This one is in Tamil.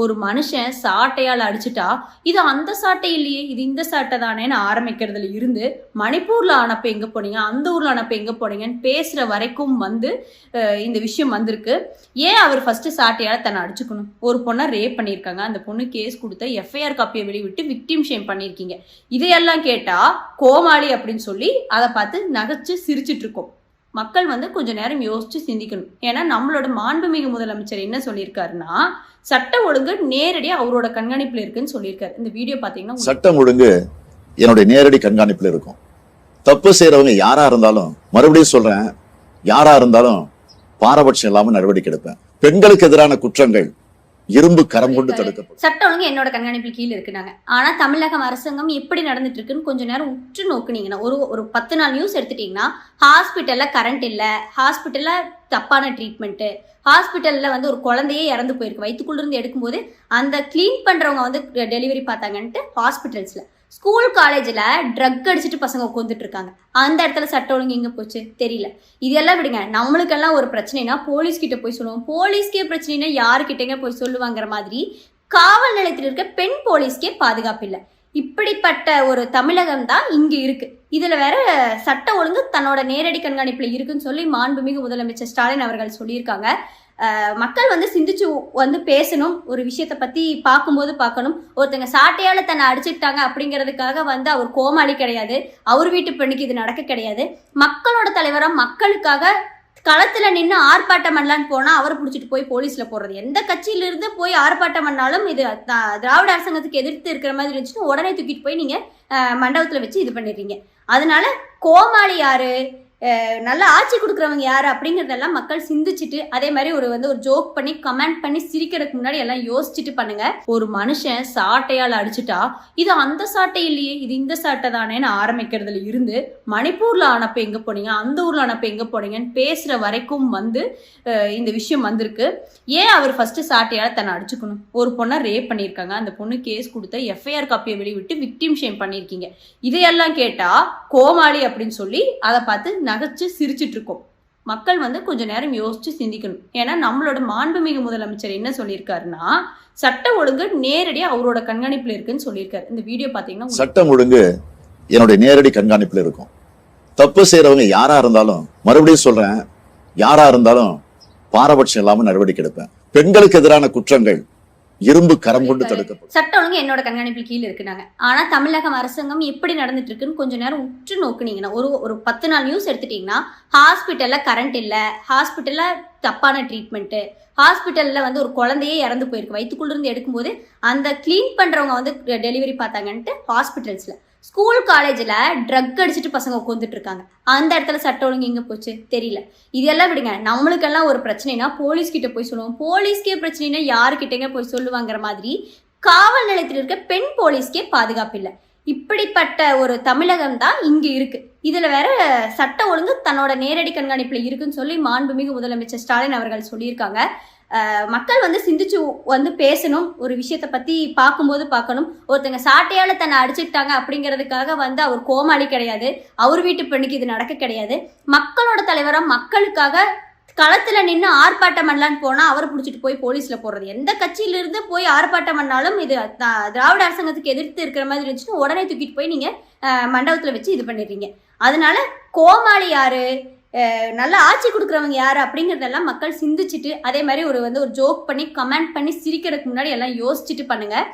ஒரு மனுஷன் சாட்டையால் அடிச்சிட்டா இது அந்த சாட்டை இல்லையே இது இந்த சாட்டை தானேன்னு ஆரம்பிக்கிறதுல இருந்து மணிப்பூர்ல ஆனப்ப எங்க போனீங்க அந்த ஊர்ல ஆனப்ப எங்க போனீங்கன்னு பேசுற வரைக்கும் வந்து இந்த விஷயம் வந்திருக்கு. ஏன் அவர் ஃபர்ஸ்ட் சாட்டையால தன்னை அடிச்சுக்கணும்? ஒரு பொண்ணை ரேப் பண்ணியிருக்காங்க. அந்த பொண்ணு கேஸ் கொடுத்த எஃப்ஐஆர் காப்பியை வெளிவிட்டு விக்டிம் ஷேம் பண்ணியிருக்கீங்க. இதையெல்லாம் கேட்டா கோமாளி அப்படின்னு சொல்லி அதை பார்த்து நகைச்சு சிரிச்சிட்டு இருக்கோம். மக்கள் வந்து கொஞ்ச நேரம் யோசிச்சு சிந்திக்கணும். ஏன்னா நம்மளோட மாண்புமிகு முதலமைச்சர் என்ன சொல்லியிருக்காருன்னா சட்ட ஒழுங்கு நேரடியாக அவரோட கண்காணிப்பில் இருக்குன்னு சொல்லியிருக்காரு. இந்த வீடியோ பார்த்தீங்கன்னா சட்டம் ஒழுங்கு என்னுடைய நேரடி கண்காணிப்பில் இருக்கும். தப்பு செய்கிறவங்க யாரா இருந்தாலும் மறுபடியும் சொல்றேன் யாரா இருந்தாலும் பாரபட்சம் இல்லாமல் நடவடிக்கை எடுப்பேன். பெண்களுக்கு எதிரான குற்றங்கள் இரும்பு கரம் கொண்டு தடுக்கப்படும். சட்ட ஒழுங்கு என்னோட கண்காணிப்பில் கீழே இருக்குனாங்க. ஆனா தமிழகம் அரசாங்கம் எப்படி நடந்துட்டு இருக்குன்னு கொஞ்ச நேரம் உற்று நோக்குனீங்கன்னா ஒரு ஒரு பத்து நாள் நியூஸ் எடுத்துட்டீங்கன்னா ஹாஸ்பிட்டல்ல கரண்ட் இல்ல ஹாஸ்பிட்டல்ல தப்பான ட்ரீட்மெண்ட் ஹாஸ்பிட்டல்ல வந்து ஒரு குழந்தையே இறந்து போயிருக்கு. வயிற்றுக்குள்ள இருந்து எடுக்கும்போது அந்த க்ளீன் பண்றவங்க வந்து டெலிவரி பார்த்தாங்கன்ட்டு ஹாஸ்பிட்டல்ஸ்ல ஸ்கூல் காலேஜில் ட்ரக் அடிச்சுட்டு பசங்க உட்காந்துட்டு இருக்காங்க. அந்த இடத்துல சட்ட ஒழுங்கு எங்கே போச்சு? தெரியல. இதெல்லாம் விடுங்க. நம்மளுக்கெல்லாம் ஒரு பிரச்சனைனா போலீஸ் கிட்ட போய் சொல்லுவோம். போலீஸ்க்கே பிரச்சனைனா யாருக்கிட்டங்க போய் சொல்லுவாங்கிற மாதிரி காவல் நிலையத்தில் இருக்க பெண் போலீஸ்க்கே பாதுகாப்பு இல்லை. இப்படிப்பட்ட ஒரு தமிழகம் தான் இங்கே இருக்கு. இதில் வேற சட்ட ஒழுங்கு தன்னோட நேரடி கண்காணிப்பில் இருக்குன்னு சொல்லி மாண்புமிகு முதலமைச்சர் ஸ்டாலின் அவர்கள் சொல்லியிருக்காங்க. மக்கள் வந்து சிந்திச்சு வந்து பேசணும் ஒரு விஷயத்தை பத்தி பார்க்கும்போது பார்க்கணும். ஒருத்தங்க சாட்டையால தன்னை அடிச்சுட்டாங்க அப்படிங்கிறதுக்காக வந்து அவர் கோமாளி கிடையாது. அவர் வீட்டு பெண்ணுக்கு இது நடக்க கிடையாது. மக்களோட தலைவரா மக்களுக்காக களத்துல நின்று ஆர்ப்பாட்டம் பண்ணலான்னு போனா அவர் பிடிச்சிட்டு போய் போலீஸ்ல போடுறது. எந்த கட்சியிலிருந்து போய் ஆர்ப்பாட்டம் பண்ணாலும் இது திராவிட அரசாங்கத்துக்கு எதிர்த்து இருக்கிற மாதிரி இருந்துச்சுன்னா உடனே தூக்கிட்டு போய் நீங்க மண்டபத்தில் மண்டபத்துல வச்சு இது பண்ணிடுறீங்க. அதனால கோமாளி யாரு? நல்ல ஆட்சி கொடுக்குறவங்க யார் அப்படிங்கிறதெல்லாம் மக்கள் சிந்திச்சுட்டு அதே மாதிரி ஒரு வந்து ஒரு ஜோக் பண்ணி கமெண்ட் பண்ணி சிரிக்கிறதுக்கு முன்னாடி எல்லாம் யோசிச்சுட்டு பண்ணுங்க. ஒரு மனுஷன் சாட்டையால் அடிச்சிட்டா இது அந்த சாட்டை இல்லையே இது இந்த சாட்டை தானேன்னு ஆரம்பிக்கிறதுல இருந்து மணிப்பூர்ல ஆனப்ப எங்க போனீங்க அந்த ஊர்ல ஆனப்ப எங்க போனீங்கன்னு பேசுற வரைக்கும் வந்து இந்த விஷயம் வந்திருக்கு. ஏன் அவர் ஃபர்ஸ்ட் சாட்டையால் தன்னை அடிச்சுக்கணும்? ஒரு பொண்ணை ரேப் பண்ணியிருக்காங்க. அந்த பொண்ணு கேஸ் கொடுத்த எஃப்ஐஆர் காப்பியை வெளிவிட்டு விக்டிம் ஷேம் பண்ணியிருக்கீங்க. இதையெல்லாம் கேட்டா கோமாளி அப்படின்னு சொல்லி அதை பார்த்து நகைச்சு சிரிச்சிட்டு இருக்கோம் மக்கள் வந்து கொஞ்ச நேரம் யோசிச்சு சிந்திக்கணும். ஏன்னா நம்மளோட மாண்புமிகு முதலமைச்சர் என்ன சொல்லியிருக்காருன்னா சட்ட ஒழுங்கு நேரடியா அவரோட கண்காணிப்புல இருக்குன்னு சொல்லியிருக்காரு. இந்த வீடியோ பாத்தீங்கன்னா சட்டம் ஒழுங்கு என்னுடைய நேரடி கண்காணிப்புல இருக்கும். தப்பு செய்யறவங்க யாரா இருந்தாலும் மறுபடியும் சொல்றேன் யாரா இருந்தாலும் பாரபட்சம் இல்லாம நடவடிக்கை எடுப்பேன். பெண்களுக்கு எதிரான குற்றங்கள் இரும்பு கரம் கொண்டு தடுக்கப்படும். சட்ட ஒழுங்கு என்னோட கண்காணிப்பில் கீழே இருக்குனாங்க. ஆனா தமிழகம் அரசாங்கம் எப்படி நடந்துட்டு இருக்குன்னு கொஞ்ச நேரம் உற்று நோக்குனீங்கன்னா ஒரு ஒரு பத்து நாள் நியூஸ் எடுத்துட்டீங்கன்னா ஹாஸ்பிட்டல்ல கரண்ட் இல்ல ஹாஸ்பிட்டல்ல தப்பான ட்ரீட்மெண்ட் ஹாஸ்பிட்டல்ல வந்து ஒரு குழந்தையே இறந்து போயிருக்கு. வயிற்றுக்குள்ள இருந்து எடுக்கும்போது அந்த க்ளீன் பண்றவங்க வந்து டெலிவரி பார்த்தாங்கன்ட்டு ஹாஸ்பிட்டல்ஸ்ல ஸ்கூல் காலேஜில் ட்ரக் அடிச்சுட்டு பசங்க உட்காந்துட்டு இருக்காங்க. அந்த இடத்துல சட்ட ஒழுங்கு எங்கே போச்சு? தெரியல. இதெல்லாம் விடுங்க. நம்மளுக்கெல்லாம் ஒரு பிரச்சனைனா போலீஸ் கிட்ட போய் சொல்லுவோம். போலீஸ்க்கே பிரச்சனைனா யாருக்கிட்டங்க போய் சொல்லுவாங்கிற மாதிரி காவல் நிலையத்தில் இருக்க பெண் போலீஸ்க்கே பாதுகாப்பு இல்லை. இப்படிப்பட்ட ஒரு தமிழகம் தான் இங்கே இருக்குது இதில் வேற சட்ட ஒழுங்கு தன்னோட நேரடி கண்காணிப்பில் இருக்குன்னு சொல்லி மாண்புமிகு முதலமைச்சர் ஸ்டாலின் அவர்கள் சொல்லியிருக்காங்க. மக்கள் வந்து சிந்திச்சு வந்து பேசணும் ஒரு விஷயத்தை பத்தி பார்க்கும்போது பார்க்கணும். ஒருத்தங்க சாட்டையால தன்னை அடிச்சுக்கிட்டாங்க அப்படிங்கிறதுக்காக வந்து அவர் கோமாளி கிடையாது. அவர் வீட்டு பெண்ணுக்கு இது நடக்க கிடையாது. மக்களோட தலைவரா மக்களுக்காக களத்துல நின்று ஆர்ப்பாட்டம் பண்ணலான்னு போனா அவர் பிடிச்சிட்டு போய் போலீஸ்ல போடுறது. எந்த கட்சியிலிருந்து போய் ஆர்ப்பாட்டம் பண்ணாலும் இது திராவிட அரசாங்கத்துக்கு எதிர்த்து இருக்கிற மாதிரி இருந்துச்சுன்னா உடனே தூக்கிட்டு போய் நீங்க மண்டபத்தில் மண்டபத்துல வச்சு இது பண்ணிடுறீங்க. அதனால கோமாளி யாரு? நல்ல ஆட்சி கொடுக்குறவங்க யார் அப்படிங்கிறதெல்லாம் மக்கள் சிந்திச்சுட்டு அதே மாதிரி ஒரு வந்து ஒரு ஜோக் பண்ணி கமெண்ட் பண்ணி சிரிக்கிறதுக்கு முன்னாடி எல்லாம் யோசிச்சுட்டு பண்ணுங்கள்